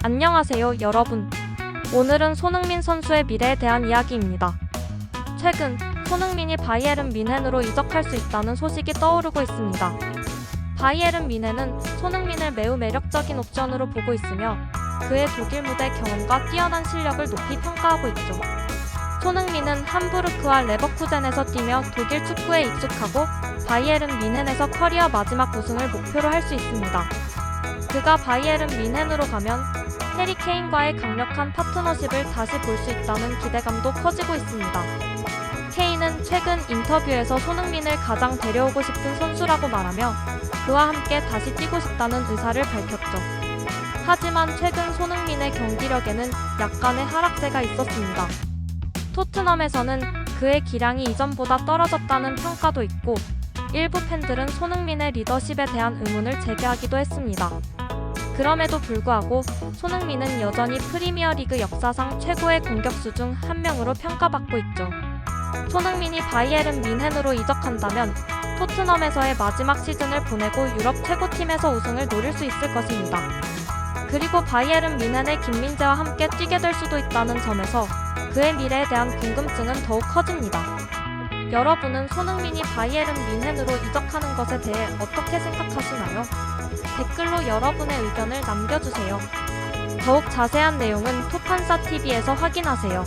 안녕하세요, 여러분. 오늘은 손흥민 선수의 미래에 대한 이야기입니다. 최근 손흥민이 바이에른 뮌헨으로 이적할 수 있다는 소식이 떠오르고 있습니다. 바이에른 뮌헨은 손흥민을 매우 매력적인 옵션으로 보고 있으며 그의 독일 무대 경험과 뛰어난 실력을 높이 평가하고 있죠. 손흥민은 함부르크와 레버쿠젠에서 뛰며 독일 축구에 익숙하고 바이에른 뮌헨에서 커리어 마지막 우승을 목표로 할 수 있습니다. 그가 바이에른 뮌헨으로 가면 해리 케인과의 강력한 파트너십을 다시 볼 수 있다는 기대감도 커지고 있습니다. 케인은 최근 인터뷰에서 손흥민을 가장 데려오고 싶은 선수라고 말하며 그와 함께 다시 뛰고 싶다는 의사를 밝혔죠. 하지만 최근 손흥민의 경기력에는 약간의 하락세가 있었습니다. 토트넘에서는 그의 기량이 이전보다 떨어졌다는 평가도 있고 일부 팬들은 손흥민의 리더십에 대한 의문을 제기하기도 했습니다. 그럼에도 불구하고 손흥민은 여전히 프리미어리그 역사상 최고의 공격수 중 한 명으로 평가받고 있죠. 손흥민이 바이에른 뮌헨으로 이적한다면 토트넘에서의 마지막 시즌을 보내고 유럽 최고팀에서 우승을 노릴 수 있을 것입니다. 그리고 바이에른 뮌헨의 김민재와 함께 뛰게 될 수도 있다는 점에서 그의 미래에 대한 궁금증은 더욱 커집니다. 여러분은 손흥민이 바이에른 뮌헨으로 이적하는 것에 대해 어떻게 생각하시나요? 댓글로 여러분의 의견을 남겨주세요. 더욱 자세한 내용은 토판사TV에서 확인하세요.